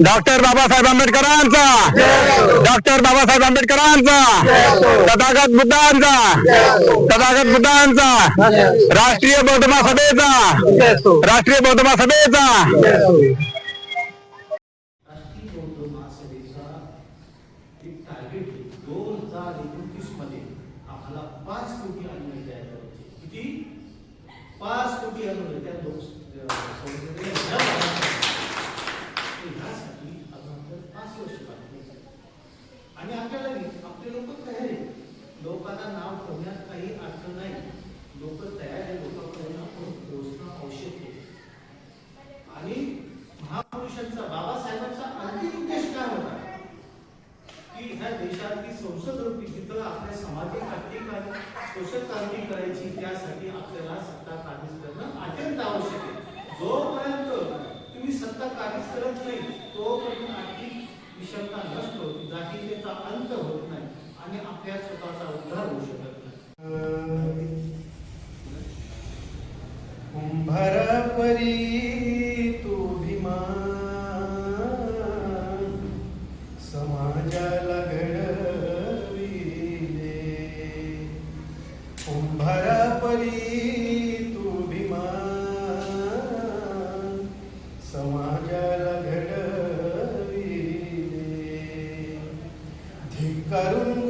Doctor Babasaheb आंबेडकरांचा. Doctor Babasaheb आंबेडकरांचा. तथागत बुद्धांचा. तथागत बुद्धांचा. राष्ट्रीय बौद्ध सभेचा. राष्ट्रीय बौद्ध सभेचा. पाच कोटी अनुदान तयार करायचे किती? पाच कोटी अनुदान त्या दोन. ह्यासाठी अजून पाच वर्ष आणि आपल्याला आपले लोक तयार आहेत. लोकांना नाव ठेवण्यात काही अडचण नाही. लोक तयार आहे लोकांपर्यंत आपण पोहोचणं आवश्यक आहे. आणि महापुरुषांचा बाबासाहेबांचा अंतिम उद्देश काय होता? की ह्या देशातली संसद होती जिथं आपल्या सामाजिक आर्थिक आणि सोशल क्रांती करायची त्यासाठी आपल्याला सत्ता काबीज करणं अत्यंत आवश्यक आहे. जोपर्यंत तुम्ही सत्ता कार्य करत नाही तोपर्यंत आर्थिक विषमता नष्ट होती जातीयतेचा अंत होत नाही आणि आपल्या स्वतःचा उद्धार होऊ शकत नाही. कुंभारपरी കരുണ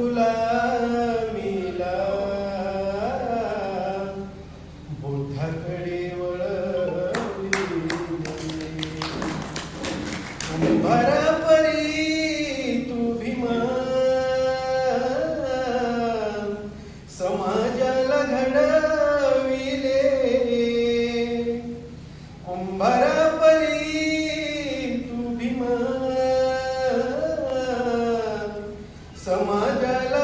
समाजाला